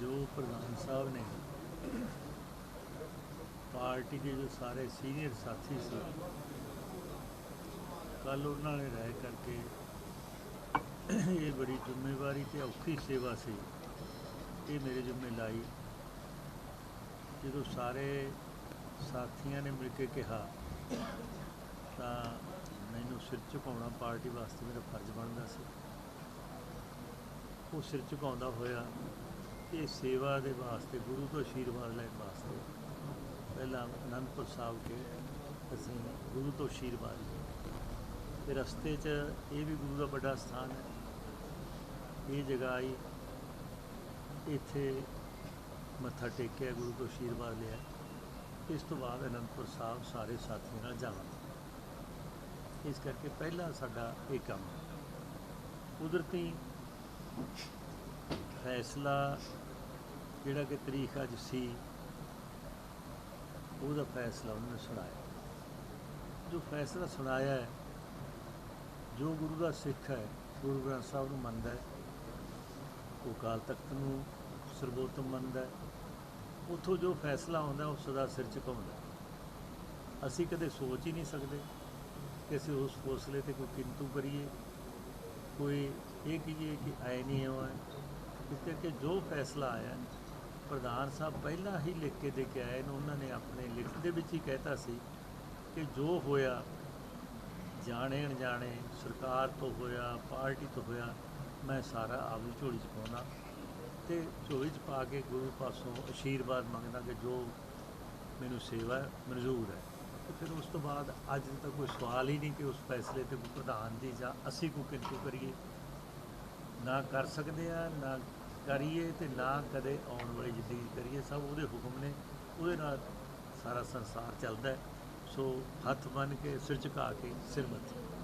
ਜੋ ਪ੍ਰਧਾਨ ਸਾਹਿਬ ਨੇ ਪਾਰਟੀ ਦੇ ਜੋ ਸਾਰੇ ਸੀਨੀਅਰ ਸਾਥੀ ਸੀ ਕੱਲ ਉਹਨਾਂ ਨੇ ਰਾਏ ਕਰਕੇ ਇਹ ਬੜੀ ਜ਼ਿੰਮੇਵਾਰੀ ਤੇ ਔਖੀ ਸੇਵਾ ਸੀ। ਇਹ ਮੇਰੇ ਜ਼ਿੰਮੇ ਲਾਈ। ਜਦੋਂ ਸਾਰੇ ਸਾਥੀਆਂ ਨੇ ਮਿਲ ਕੇ ਕਿਹਾ, ਤਾਂ ਮੈਨੂੰ ਸਿਰ ਝੁਕਾਉਣਾ ਪਾਰਟੀ ਵਾਸਤੇ ਮੇਰਾ ਫਰਜ਼ ਬਣਦਾ ਸੀ। ਉਹ ਸਿਰ ਝੁਕਾਉਂਦਾ ਹੋਇਆ ਇਹ ਸੇਵਾ ਦੇ ਵਾਸਤੇ, ਗੁਰੂ ਤੋਂ ਆਸ਼ੀਰਵਾਦ ਲੈਣ ਵਾਸਤੇ ਪਹਿਲਾਂ ਅਨੰਦਪੁਰ ਸਾਹਿਬ ਕੇ ਅਸੀਂ ਗੁਰੂ ਤੋਂ ਆਸ਼ੀਰਵਾਦ ਲਿਆ ਤੇ ਰਸਤੇ 'ਚ ਇਹ ਵੀ ਗੁਰੂ ਦਾ ਵੱਡਾ ਸਥਾਨ ਹੈ। ਇਹ ਜਗ੍ਹਾ ਆਈ। ਇੱਥੇ ਮੱਥਾ ਟੇਕਿਆ, ਗੁਰੂ ਤੋਂ ਆਸ਼ੀਰਵਾਦ ਲਿਆ। ਇਸ ਤੋਂ ਬਾਅਦ ਅਨੰਦਪੁਰ ਸਾਹਿਬ ਸਾਰੇ ਸਾਥੀਆਂ ਨਾਲ ਜਾਵਾਂਗੇ। ਇਸ ਕਰਕੇ ਪਹਿਲਾ ਸਾਡਾ ਇਹ ਕੰਮ। ਕੁਦਰਤੀ ਫੈਸਲਾ ਜਿਹੜਾ ਕਿ ਤਰੀਕ ਅੱਜ ਸੀ, ਉਹਦਾ ਫੈਸਲਾ ਉਹਨਾਂ ਨੇ ਸੁਣਾਇਆ। ਜੋ ਫੈਸਲਾ ਸੁਣਾਇਆ ਹੈ, ਜੋ ਗੁਰੂ ਦਾ ਸਿੱਖ ਹੈ, ਗੁਰੂ ਗ੍ਰੰਥ ਸਾਹਿਬ ਨੂੰ ਮੰਨਦਾ ਹੈ, ਉਹ ਅਕਾਲ ਤਖਤ ਨੂੰ ਸਰਬੋਤਮ ਮੰਨਦਾ ਹੈ, ਉਥੋਂ ਜੋ ਫੈਸਲਾ ਆਉਂਦਾ, ਉਹ ਸਦਾ ਸਿਰ ਝੁਕਾਉਂਦਾ ਅਸੀਂ ਕਦੇ ਸੋਚ ਹੀ ਨਹੀਂ ਸਕਦੇ ਕਿ ਅਸੀਂ ਉਸ ਫੈਸਲੇ ਤੇ ਕੋਈ ਕਿੰਤੂ ਕਰੀਏ, ਕੋਈ ਇਹ ਕਹੀਏ ਕਿ ਆਏ ਨਹੀਂ ਹੋਇਆ ਇਸ ਕਰਕੇ ਜੋ ਫੈਸਲਾ ਆਇਆ, ਪ੍ਰਧਾਨ ਸਾਹਿਬ ਪਹਿਲਾਂ ਹੀ ਲਿਖ ਕੇ ਦੇ ਕੇ ਆਏ ਨੇ, ਉਹਨਾਂ ਨੇ ਆਪਣੇ ਲਿਖਤ ਦੇ ਵਿੱਚ ਹੀ ਕਹਿਤਾ ਸੀ ਕਿ ਜੋ ਹੋਇਆ, ਜਾਣੇ ਅਣਜਾਣੇ, ਸਰਕਾਰ ਤੋਂ ਹੋਇਆ, ਪਾਰਟੀ ਤੋਂ ਹੋਇਆ, ਮੈਂ ਸਾਰਾ ਆਪਣੀ ਝੋਲੀ 'ਚ ਪਾਉਣਾ ਤੇ ਝੋਲੀ 'ਚ ਪਾ ਕੇ ਗੁਰੂ ਪਾਸੋਂ ਆਸ਼ੀਰਵਾਦ ਮੰਗਦਾ ਕਿ ਜੋ ਮੈਨੂੰ ਸੇਵਾ ਮਨਜ਼ੂਰ ਹੈ। ਤੇ ਫਿਰ ਉਸ ਤੋਂ ਬਾਅਦ ਅੱਜ ਤੱਕ ਕੋਈ ਸਵਾਲ ਹੀ ਨਹੀਂ ਕਿ ਉਸ ਫੈਸਲੇ ਤੇ ਕੋਈ ਪ੍ਰਧਾਨ ਦੀ ਜਾਂ ਅਸੀਂ ਕੋਈ ਕਿੰਤੂ ਕਰੀਏ। ਨਾ ਕਰ ਸਕਦੇ ਆ, ਨਾ ਕਰੀਏ ਤੇ ਨਾ ਕਦੇ ਆਉਣ ਵਾਲੀ ਜ਼ਿੰਦਗੀ ਕਰੀਏ। ਸਭ ਉਹਦੇ ਹੁਕਮ ਨੇ, ਉਹਦੇ ਨਾਲ ਸਾਰਾ ਸੰਸਾਰ ਚੱਲਦਾ ਸੋ ਹੱਥ ਬੰਨ ਕੇ ਸਿਰ ਝੁਕਾ ਕੇ ਸਿਰ ਮੱਥੇ।